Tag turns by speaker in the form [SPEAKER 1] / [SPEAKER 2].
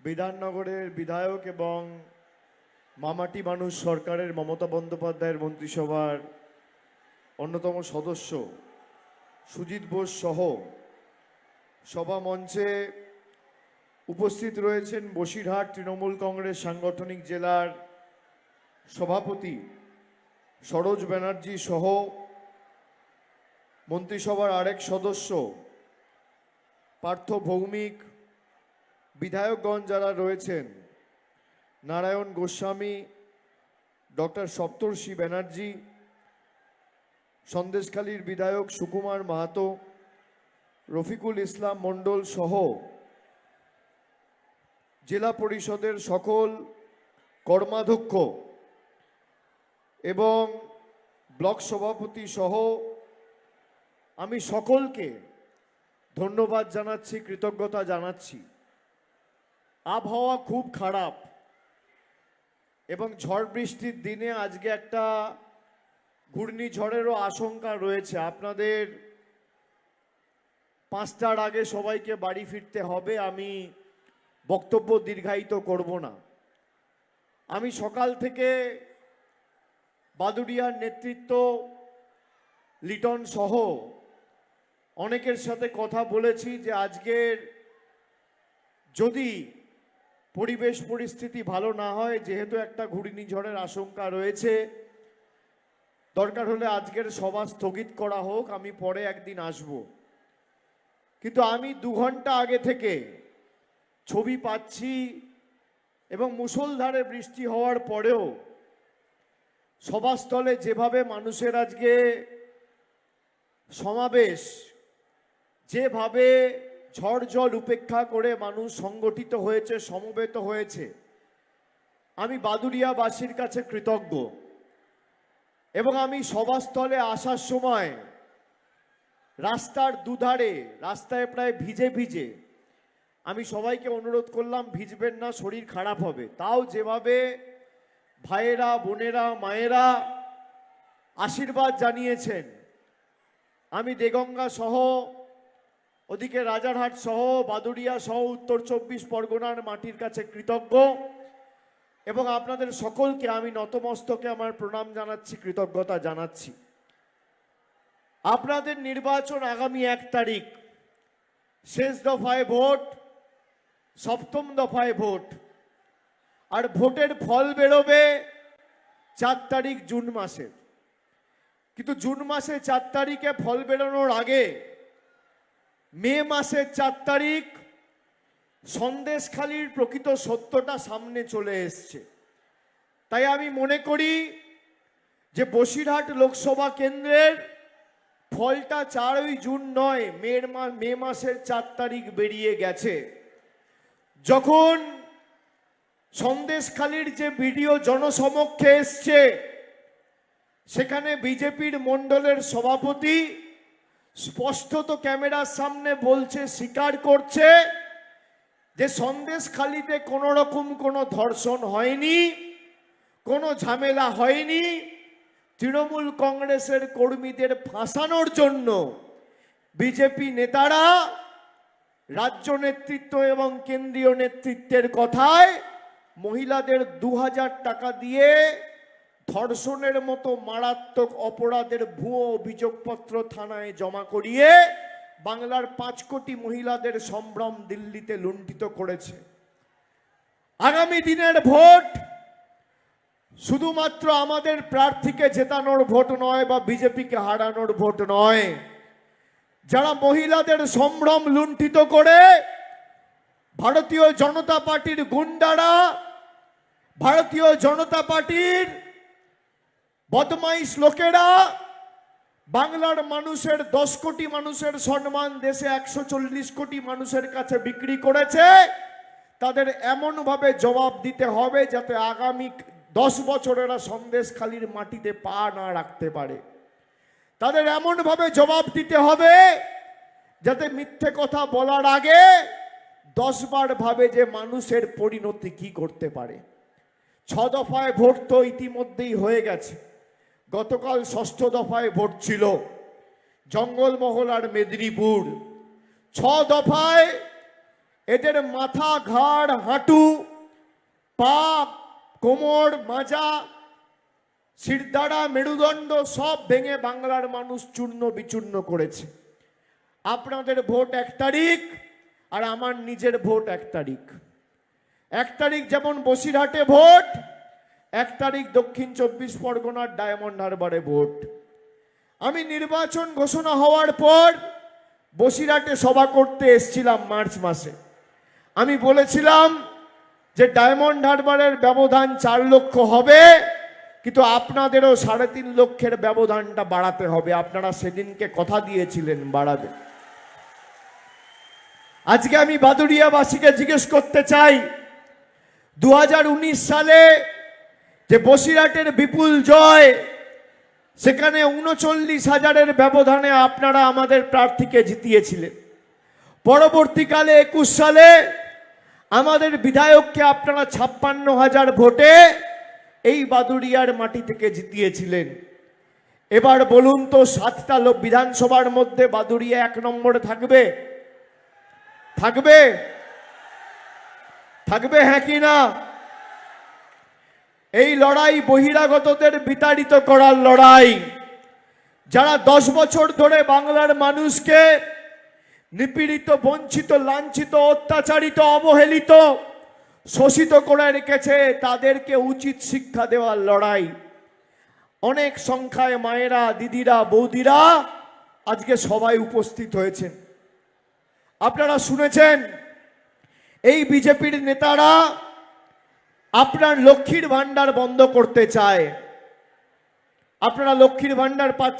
[SPEAKER 1] বিধাননগরের বিধায়ক এবং মামাটি মানুষ সরকারের মমতা বন্দ্যোপাধ্যায়ের মন্ত্রিসভার অন্যতম সদস্য সুজিত বোস সহ সভা মঞ্চে উপস্থিত রয়েছেন বসিরহাট তৃণমূল কংগ্রেস সাংগঠনিক জেলার সভাপতি সরোজ ব্যানার্জি সহ মন্ত্রিসভার আরেক সদস্য পার্থ ভৌমিক বিধায়কগণ যারা রয়েছেন, নারায়ণ গোস্বামী, ডক্টর সপ্তর্ষি ব্যানার্জি, সন্দেশখালীর বিধায়ক সুকুমার মাহাতো, রফিকুল ইসলাম মণ্ডল সহ জেলা পরিষদের সকল কর্মাধ্যক্ষ এবং ব্লক সভাপতি সহ আমি সকলকে ধন্যবাদ জানাচ্ছি, কৃতজ্ঞতা জানাচ্ছি। আবহাওয়া খুব খারাপ। এবং ঝড় বৃষ্টির দিনে আজকে একটা ঘূর্ণিঝড়েরও আশঙ্কা রয়েছে। আপনাদের পাঁচটার আগে সবাইকে বাড়ি ফিরতে হবে, আমি বক্তব্য দীর্ঘায়িত করব না। আমি সকাল থেকে বাদুড়িয়ার নেতৃত্ব, লিটন সহ অনেকের সাথে কথা বলেছি যে আজকের যদি পরিবেশ পরিস্থিতি ভালো না হয়, যেহেতু একটা ঘূর্ণিঝড়ের আশঙ্কা রয়েছে। দরকার হলে আজকের সভা স্থগিত করা হোক, আমি পরে একদিন আসব। কিন্তু আমি দু ঘণ্টা আগে থেকে ছবি পাচ্ছি এবং মুষলধারে বৃষ্টি হওয়ার পরেও সভাস্থলে যেভাবে মানুষের আজকে সমাবেশ, যেভাবে ঝড় জল উপেক্ষা করে মানুষ সংগঠিত হয়েছে, সমবেত হয়েছে। আমি বাদুরিয়াবাসীর কাছে কৃতজ্ঞ। এবং আমি সভাস্থলে আসার সময় রাস্তার দুধারে, রাস্তায় প্রায় ভিজে ভিজে আমি সবাইকে অনুরোধ করলাম, ভিজবেন না, শরীর খারাপ হবে। তাও যেভাবে ভাইয়েরা, বোনেরা, মায়েরা আশীর্বাদ জানিয়েছেন, আমি দেগঙ্গা সহ ওদিকে রাজারহাট সহ বাদুড়িয়া সহ উত্তর চব্বিশ পরগনার মাটির কাছে কৃতজ্ঞ। এবং আপনাদের সকলকে আমি নতমস্তকে আমার প্রণাম জানাচ্ছি, কৃতজ্ঞতা জানাচ্ছি। আপনাদের নির্বাচন আগামী এক তারিখ, শেষ দফায় ভোট, সপ্তম দফায় ভোট। আর ভোটের ফল বেরোবে চার তারিখ জুন মাসে। কিন্তু জুন মাসে চার তারিখে ফল বেরোনোর আগে মে মাসের চার তারিখ সন্দেশখালির প্রকৃত সত্যটা সামনে চলে এসছে। তাই আমি মনে করি যে বসিরহাট লোকসভা কেন্দ্রের ফলটা চারই জুন নয় মের মা, মে মাসের চার তারিখ বেরিয়ে গেছে। যখন সন্দেশখালির যে ভিডিও জনসমক্ষে এসছে, সেখানে বিজেপির মণ্ডলের সভাপতি স্পষ্টত ক্যামেরার সামনে বলছে, স্বীকার করছে যে সন্দেশখালিতে কোনো রকম কোনো ধর্ষণ হয়নি, কোনো ঝামেলা হয়নি। তৃণমূল কংগ্রেসের কর্মীদের ফাঁসানোর জন্য বিজেপি নেতারা রাজ্য নেতৃত্ব এবং কেন্দ্রীয় নেতৃত্বের কথায় মহিলাদের দু হাজার টাকা দিয়ে ধর্ষণের মতো মারাত্মক অপরাধের ভুয়ো অভিযোগপত্র থানায় জমা করিয়ে বাংলার পাঁচ কোটি মহিলাদের সম্ভ্রম দিল্লিতে লুণ্ঠিত করেছে। আগামী দিনের ভোট শুধুমাত্র আমাদের প্রার্থীকে জেতানোর ভোট নয় বা বিজেপিকে হারানোর ভোট নয়, যারা মহিলাদের সম্ভ্রম লুণ্ঠিত করে ভারতীয় জনতা পার্টির গুন্ডারা, ভারতীয় জনতা পার্টির বদমাইশ লোকেরা বাংলার মানুষের দশ কোটি মানুষের সম্মান দেশে একশো চল্লিশ কোটি মানুষের কাছে বিক্রি করেছে, তাদের এমনভাবে জবাব দিতে হবে যাতে আগামী দশ বছরেরা সন্দেশখালির মাটিতে পা না রাখতে পারে। তাদের এমনভাবে জবাব দিতে হবে যাতে মিথ্যে কথা বলার আগে দশবার ভাবে যে মানুষের পরিণতি কি করতে পারে। ছ দফায় ভোট তো ইতিমধ্যেই হয়ে গেছে। গতকাল ষষ্ঠ দফায় ভোট ছিল। জঙ্গলমহল আর মেদিনীপুর। ছ দফায় এদের মাথা ঘাড়, হাঁটু, পা, কোমর, মাজা, শিরদাঁড়া, মেরুদণ্ড সব ভেঙে বাংলার মানুষ চূর্ণ বিচূর্ণ করেছে। আপনাদের ভোট এক তারিখ আর আমার নিজের ভোট এক তারিখ। এক তারিখ যেমন বসিরহাটে ভোট এক তারিখ দক্ষিণ চব্বিশ পরগনার ডায়মন্ড হারবারে ভোট। আমি নির্বাচন ঘোষণা হওয়ার পর বসিরহাটে সভা করতে এসছিলাম মার্চ মাসে। আমি বলেছিলাম যে ডায়মন্ড হারবারের ব্যবধান চার লক্ষ হবে, কিন্তু আপনাদেরও সাড়ে তিন লক্ষের ব্যবধানটা বাড়াতে হবে। আপনারা সেদিনকে কথা দিয়েছিলেন বাড়াবে আজকে আমি বাদুরিয়াবাসীকে জিজ্ঞেস করতে চাই দু হাজার উনিশ সালে যে বসিরহাটের বিপুল জয়, সেখানে উনচল্লিশ হাজারের ব্যবধানে আপনারা আমাদের প্রার্থীকে জিতিয়েছিলেন। পরবর্তীকালে একুশ সালে আমাদের বিধায়ককে আপনারা ছাপ্পান্ন হাজার ভোটে এই বাদুড়িয়ার মাটি থেকে জিতিয়েছিলেন। এবার বলুন তো, সাতটা লোক বিধানসভার মধ্যে বাদুড়িয়া এক নম্বরে থাকবে? থাকবে? থাকবে হ্যাঁ কি না? এই লড়াই বহিরাগতদের বিতাড়িত করার লড়াই। যারা দশ বছর ধরে বাংলার মানুষকে নিপীড়িত, বঞ্চিত, লাঞ্ছিত, অত্যাচারিত, অবহেলিত, শোষিত করে রেখেছে, তাদেরকে উচিত শিক্ষা দেওয়ার লড়াই। অনেক সংখ্যায় মায়েরা, দিদিরা, বৌদিরা আজকে সবাই উপস্থিত হয়েছেন। আপনারা শুনেছেন, এই বিজেপির নেতারা আপনার লক্ষ্মীর ভাণ্ডার বন্ধ করতে চায়। আপনারা লক্ষ্মীর ভাণ্ডার পাচ্ছেন